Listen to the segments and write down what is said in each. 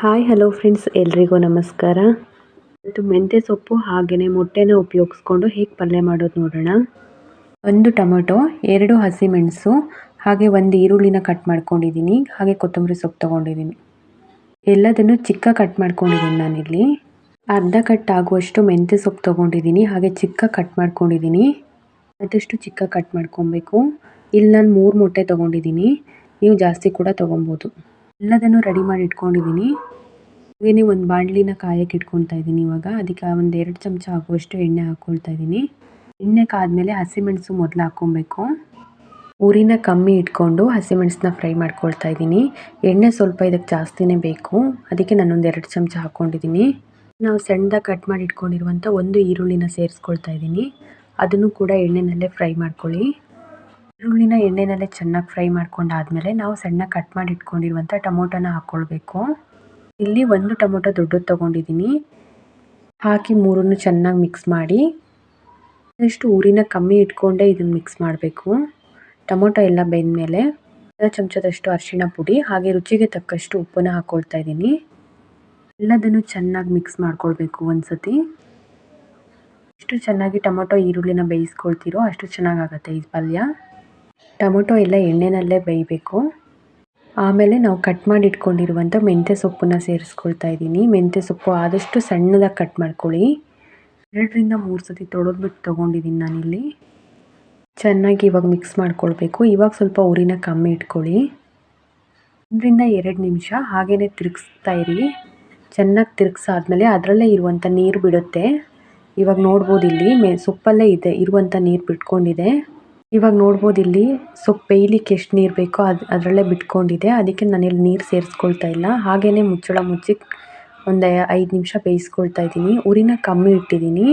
Hi, hello friends, ಎಲ್ರಿಗೂ ನಮಸ್ಕಾರ. ಇವತ್ತು ಮೆಂತ್ಯ ಸೊಪ್ಪು ಹಾಗೆಯೇ ಮೊಟ್ಟೆನ ಉಪಯೋಗಿಸ್ಕೊಂಡು ಹೇಗೆ ಪಲ್ಯ ಮಾಡೋದು ನೋಡೋಣ. ಒಂದು ಟೊಮೊಟೊ, ಎರಡು ಹಸಿಮೆಣಸು ಹಾಗೆ ಒಂದು ಈರುಳ್ಳಿನ ಕಟ್ ಮಾಡ್ಕೊಂಡಿದ್ದೀನಿ, ಹಾಗೆ ಕೊತ್ತಂಬರಿ ಸೊಪ್ಪು ತೊಗೊಂಡಿದ್ದೀನಿ. ಎಲ್ಲದನ್ನು ಚಿಕ್ಕ ಕಟ್ ಮಾಡ್ಕೊಂಡಿದ್ದೀನಿ ನಾನಿಲ್ಲಿ. ಅರ್ಧ ಕಟ್ ಆಗುವಷ್ಟು ಮೆಂತ್ಯ ಸೊಪ್ಪು ತೊಗೊಂಡಿದ್ದೀನಿ, ಹಾಗೆ ಚಿಕ್ಕ ಕಟ್ ಮಾಡ್ಕೊಂಡಿದ್ದೀನಿ. ಆದಷ್ಟು ಚಿಕ್ಕ ಕಟ್ ಮಾಡ್ಕೊಬೇಕು. ಇಲ್ಲಿ ನಾನು ಮೂರು ಮೊಟ್ಟೆ ತೊಗೊಂಡಿದ್ದೀನಿ, ನೀವು ಜಾಸ್ತಿ ಕೂಡ ತೊಗೊಬೋದು. ಎಲ್ಲದನ್ನು ರೆಡಿ ಮಾಡಿ ಇಟ್ಕೊಂಡಿದ್ದೀನಿ ಹಾಗೇನೆ ಒಂದು ಬಾಣಲಿನ ಕಾಯಕ್ಕೆ ಇಟ್ಕೊಳ್ತಾ ಇದ್ದೀನಿ ಇವಾಗ. ಅದಕ್ಕೆ ಒಂದು ಎರಡು ಚಮಚ ಹಾಕುವಷ್ಟು ಎಣ್ಣೆ ಹಾಕ್ಕೊಳ್ತಾ ಇದ್ದೀನಿ ಎಣ್ಣೆ ಕಾದ್ಮೇಲೆ ಹಸಿಮೆಣಸು ಮೊದಲು ಹಾಕ್ಕೊಬೇಕು. ಊರಿನ ಕಮ್ಮಿ ಇಟ್ಕೊಂಡು ಹಸಿಮೆಣಸನ್ನ ಫ್ರೈ ಮಾಡ್ಕೊಳ್ತಾ ಇದ್ದೀನಿ ಎಣ್ಣೆ ಸ್ವಲ್ಪ ಇದಕ್ಕೆ ಜಾಸ್ತಿನೇ ಬೇಕು. ಅದಕ್ಕೆ ನಾನೊಂದು ಎರಡು ಚಮಚ ಹಾಕ್ಕೊಂಡಿದ್ದೀನಿ ನಾವು ಸಣ್ಣದಾಗಿ ಕಟ್ ಮಾಡಿ ಇಟ್ಕೊಂಡಿರುವಂಥ ಒಂದು ಈರುಳ್ಳಿನ ಸೇರಿಸ್ಕೊಳ್ತಾ ಇದ್ದೀನಿ ಅದನ್ನು ಕೂಡ ಎಣ್ಣೆನಲ್ಲೇ ಫ್ರೈ ಮಾಡ್ಕೊಳ್ಳಿ. ಈರುಳ್ಳಿನ ಎಣ್ಣೆನಲ್ಲೇ ಚೆನ್ನಾಗಿ ಫ್ರೈ ಮಾಡ್ಕೊಂಡಾದ್ಮೇಲೆ ನಾವು ಸಣ್ಣ ಕಟ್ ಮಾಡಿ ಇಟ್ಕೊಂಡಿರುವಂಥ ಟೊಮೊಟೊನ ಹಾಕ್ಕೊಳ್ಬೇಕು. ಇಲ್ಲಿ ಒಂದು ಟೊಮೊಟೊ ದೊಡ್ಡದು ತೊಗೊಂಡಿದ್ದೀನಿ. ಹಾಕಿ ಮೂರನ್ನು ಚೆನ್ನಾಗಿ ಮಿಕ್ಸ್ ಮಾಡಿ. ಇಷ್ಟು ಊರಿನ ಕಮ್ಮಿ ಇಟ್ಕೊಂಡೇ ಇದನ್ನು ಮಿಕ್ಸ್ ಮಾಡಬೇಕು. ಟೊಮೊಟೊ ಎಲ್ಲ ಬೆಂದಮೇಲೆ ಅರ್ಧ ಚಮಚದಷ್ಟು ಅರಿಶಿಣ ಪುಡಿ, ಹಾಗೆ ರುಚಿಗೆ ತಕ್ಕಷ್ಟು ಉಪ್ಪನ್ನು ಹಾಕ್ಕೊಳ್ತಾ ಇದ್ದೀನಿ. ಎಲ್ಲದನ್ನು ಚೆನ್ನಾಗಿ ಮಿಕ್ಸ್ ಮಾಡ್ಕೊಳ್ಬೇಕು ಒಂದು ಸತಿ ಎಷ್ಟು ಚೆನ್ನಾಗಿ ಟೊಮೊಟೊ ಈರುಳ್ಳಿನ ಬೇಯಿಸ್ಕೊಳ್ತೀರೋ ಅಷ್ಟು ಚೆನ್ನಾಗಾಗತ್ತೆ ಈ ಪಲ್ಯ. ಟೊಮೊಟೊ ಎಲ್ಲ ಎಣ್ಣೆನಲ್ಲೇ ಬೇಯಬೇಕು. ಆಮೇಲೆ ನಾವು ಕಟ್ ಮಾಡಿ ಇಟ್ಕೊಂಡಿರುವಂಥ ಮೆಂತ್ಯ ಸೊಪ್ಪನ್ನು ಸೇರಿಸ್ಕೊಳ್ತಾ ಇದ್ದೀನಿ. ಮೆಂತ್ಯ ಸೊಪ್ಪು ಆದಷ್ಟು ಸಣ್ಣದಾಗಿ ಕಟ್ ಮಾಡ್ಕೊಳ್ಳಿ. ಎರಡರಿಂದ ಮೂರು ಸತಿ ತೊಳೆದ್ಬಿಟ್ಟು ತೊಗೊಂಡಿದ್ದೀನಿ ನಾನಿಲ್ಲಿ. ಚೆನ್ನಾಗಿ ಇವಾಗ ಮಿಕ್ಸ್ ಮಾಡ್ಕೊಳ್ಬೇಕು. ಇವಾಗ ಸ್ವಲ್ಪ ಉರಿನ ಕಮ್ಮಿ ಇಟ್ಕೊಳ್ಳಿ. ಒಂದರಿಂದ ಎರಡು ನಿಮಿಷ ಹಾಗೇ ತಿರುಗಿಸ್ತಾ ಇರಿ. ಚೆನ್ನಾಗಿ ತಿರುಗಿಸಾದ್ಮೇಲೆ ಅದರಲ್ಲೇ ಇರುವಂಥ ನೀರು ಬಿಡುತ್ತೆ. ಇವಾಗ ನೋಡ್ಬೋದು ಇಲ್ಲಿ ಮೆ ಸೊಪ್ಪಲ್ಲೇ ಇದೆ, ಇರುವಂಥ ನೀರು ಬಿಟ್ಕೊಂಡಿದೆ. ಇವಾಗ ನೋಡ್ಬೋದು ಇಲ್ಲಿ ಸೊಪ್ಪು ಬೇಯಲಿಕ್ಕೆ ಎಷ್ಟು ನೀರು ಬೇಕೋ ಅದು, ಅದರಲ್ಲೇ ಬಿಟ್ಕೊಂಡಿದೆ ಅದಕ್ಕೆ ನಾನಿಲ್ಲಿ ನೀರು ಸೇರಿಸ್ಕೊಳ್ತಾ ಇಲ್ಲ. ಹಾಗೆಯೇ ಮುಚ್ಚಳ ಮುಚ್ಚಿ ಒಂದು ಐದು ನಿಮಿಷ ಬೇಯಿಸ್ಕೊಳ್ತಾ ಇದ್ದೀನಿ. ಉರಿನ ಕಮ್ಮಿ ಇಟ್ಟಿದ್ದೀನಿ.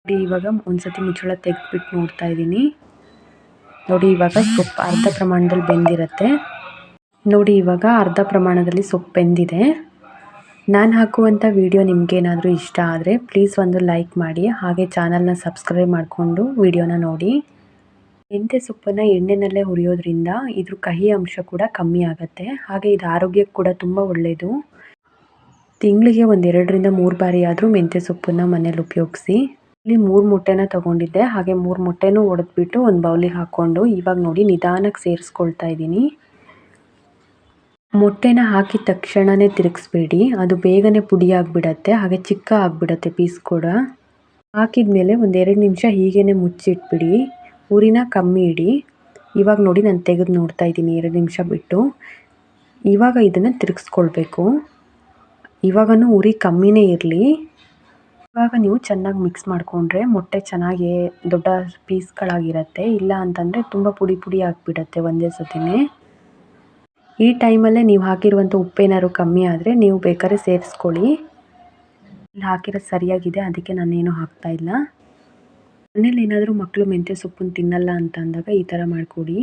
ನೋಡಿ, ಇವಾಗ ಒಂದು ಸತಿ ಮುಚ್ಚಳ ತೆಗೆದ್ಬಿಟ್ಟು ನೋಡ್ತಾ ಇದ್ದೀನಿ. ನೋಡಿ, ಇವಾಗ ಸೊಪ್ಪು ಅರ್ಧ ಪ್ರಮಾಣದಲ್ಲಿ ಬೆಂದಿರುತ್ತೆ. ನೋಡಿ, ಇವಾಗ ಅರ್ಧ ಪ್ರಮಾಣದಲ್ಲಿ ಸೊಪ್ಪು ಬೆಂದಿದೆ. ನಾನು ಹಾಕುವಂಥ ವಿಡಿಯೋ ನಿಮಗೇನಾದರೂ ಇಷ್ಟ ಆದರೆ ಪ್ಲೀಸ್ ಒಂದು ಲೈಕ್ ಮಾಡಿ, ಹಾಗೆ ಚಾನಲ್ನ ಸಬ್ಸ್ಕ್ರೈಬ್ ಮಾಡಿಕೊಂಡು ವಿಡಿಯೋನ ನೋಡಿ. ಮೆಂತ್ಯ ಸೊಪ್ಪನ್ನು ಎಣ್ಣೆನಲ್ಲೇ ಹುರಿಯೋದ್ರಿಂದ ಇದ್ರ ಕಹಿ ಅಂಶ ಕೂಡ ಕಮ್ಮಿ ಆಗುತ್ತೆ. ಹಾಗೆ ಇದು ಆರೋಗ್ಯಕ್ಕೆ ಕೂಡ ತುಂಬ ಒಳ್ಳೆಯದು ತಿಂಗಳಿಗೆ ಒಂದೆರಡರಿಂದ ಮೂರು ಬಾರಿ ಆದರೂ ಮೆಂತ್ಯ ಸೊಪ್ಪನ್ನು ಮನೇಲಿ ಉಪಯೋಗಿಸಿ. ಇಲ್ಲಿ ಮೂರು ಮೊಟ್ಟೆನ ತೊಗೊಂಡಿದ್ದೆ. ಹಾಗೆ ಮೂರು ಮೊಟ್ಟೆನೂ ಒಡೆದ್ಬಿಟ್ಟು ಒಂದು ಬೌಲಿಗೆ ಹಾಕ್ಕೊಂಡು ಇವಾಗ ನೋಡಿ ನಿಧಾನಕ್ಕೆ ಸೇರಿಸ್ಕೊಳ್ತಾ ಇದ್ದೀನಿ. ಮೊಟ್ಟೆನ ಹಾಕಿದ ತಕ್ಷಣವೇ ತಿರುಗಿಸ್ಬೇಡಿ. ಅದು ಬೇಗನೆ ಪುಡಿ ಆಗಿಬಿಡತ್ತೆ. ಹಾಗೆ ಚಿಕ್ಕ ಆಗಿಬಿಡತ್ತೆ ಪೀಸ್ ಕೂಡ. ಹಾಕಿದ ಮೇಲೆ ಒಂದೆರಡು ನಿಮಿಷ ಹೀಗೇ ಮುಚ್ಚಿಟ್ಬಿಡಿ. ಉರಿನ ಕಮ್ಮಿ ಇಡಿ. ಇವಾಗ ನೋಡಿ ನಾನು ತೆಗೆದು ನೋಡ್ತಾ ಇದ್ದೀನಿ ಎರಡು ನಿಮಿಷ ಬಿಟ್ಟು. ಇವಾಗ ಇದನ್ನು ತಿರುಗಿಸ್ಕೊಳ್ಬೇಕು. ಇವಾಗನೂ ಉರಿ ಕಮ್ಮಿನೇ ಇರಲಿ. ಇವಾಗ ನೀವು ಚೆನ್ನಾಗಿ ಮಿಕ್ಸ್ ಮಾಡಿಕೊಂಡ್ರೆ ಮೊಟ್ಟೆ ಚೆನ್ನಾಗಿ ದೊಡ್ಡ ಪೀಸ್ಗಳಾಗಿರುತ್ತೆ ಇಲ್ಲ ಅಂತಂದರೆ ತುಂಬ ಪುಡಿ ಪುಡಿ ಆಗಿಬಿಡತ್ತೆ ಒಂದೇ ಸತಿನೇ. ಈ ಟೈಮಲ್ಲೇ ನೀವು ಹಾಕಿರುವಂಥ ಉಪ್ಪೇನಾದ್ರು ಕಮ್ಮಿ ಆದರೆ ನೀವು ಬೇಕಾದ್ರೆ ಸೇರಿಸ್ಕೊಳ್ಳಿ. ಇಲ್ಲಿ ಹಾಕಿರೋದು ಸರಿಯಾಗಿದೆ, ಅದಕ್ಕೆ ನಾನೇನು ಹಾಕ್ತಾಯಿಲ್ಲ ಮನೇಲಿ ಏನಾದರೂ ಮಕ್ಕಳು ಮೆಂತ್ಯ ಸೊಪ್ಪನ್ನು ತಿನ್ನಲ್ಲ ಅಂತ ಅಂದಾಗ ಈ ಥರ ಮಾಡಿಕೊಡಿ.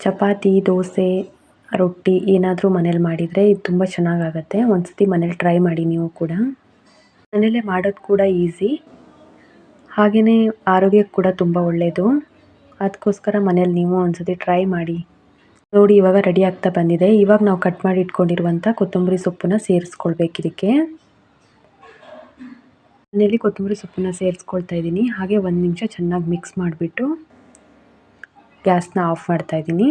ಚಪಾತಿ, ದೋಸೆ, ರೊಟ್ಟಿ ಏನಾದರೂ ಮನೇಲಿ ಮಾಡಿದರೆ ಇದು ತುಂಬ ಚೆನ್ನಾಗಾಗತ್ತೆ. ಒಂದು ಸತಿ ಮನೇಲಿ ಟ್ರೈ ಮಾಡಿ ನೀವು ಕೂಡ. ಮನೇಲೇ ಮಾಡೋದು ಕೂಡ ಈಸಿ. ಹಾಗೆಯೇ ಆರೋಗ್ಯಕ್ಕೆ ಕೂಡ ತುಂಬ ಒಳ್ಳೆಯದು ಅದಕ್ಕೋಸ್ಕರ ಮನೇಲಿ ನೀವು ಒಂದು ಸತಿ ಟ್ರೈ ಮಾಡಿ. ನೋಡಿ ಇವಾಗ ರೆಡಿ ಆಗ್ತಾ ಬಂದಿದೆ. ಇವಾಗ ನಾವು ಕಟ್ ಮಾಡಿ ಇಟ್ಕೊಂಡಿರುವಂಥ ಕೊತ್ತಂಬರಿ ಸೊಪ್ಪನ್ನು ಸೇರಿಸ್ಕೊಳ್ಬೇಕು ಇದಕ್ಕೆ ಮನೇಲಿ ಕೊತ್ತಂಬರಿ ಸೊಪ್ಪನ್ನ ಸೇರಿಸ್ಕೊಳ್ತಾ ಇದ್ದೀನಿ. ಹಾಗೆ ಒಂದು ನಿಮಿಷ ಚೆನ್ನಾಗಿ ಮಿಕ್ಸ್ ಮಾಡಿಬಿಟ್ಟು ಗ್ಯಾಸ್ನ ಆಫ್ ಮಾಡ್ತಾ ಇದ್ದೀನಿ.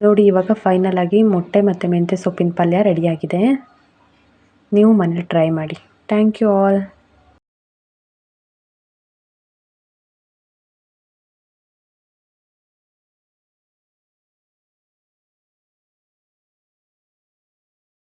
ನೋಡಿ, ಇವಾಗ ಫೈನಲ್ ಆಗಿ ಮೊಟ್ಟೆ ಮತ್ತು ಮೆಂತ್ಯ ಸೊಪ್ಪಿನ ಪಲ್ಯ ರೆಡಿಯಾಗಿದೆ ನೀವು ಮನೇಲಿ ಟ್ರೈ ಮಾಡಿ. Thank you all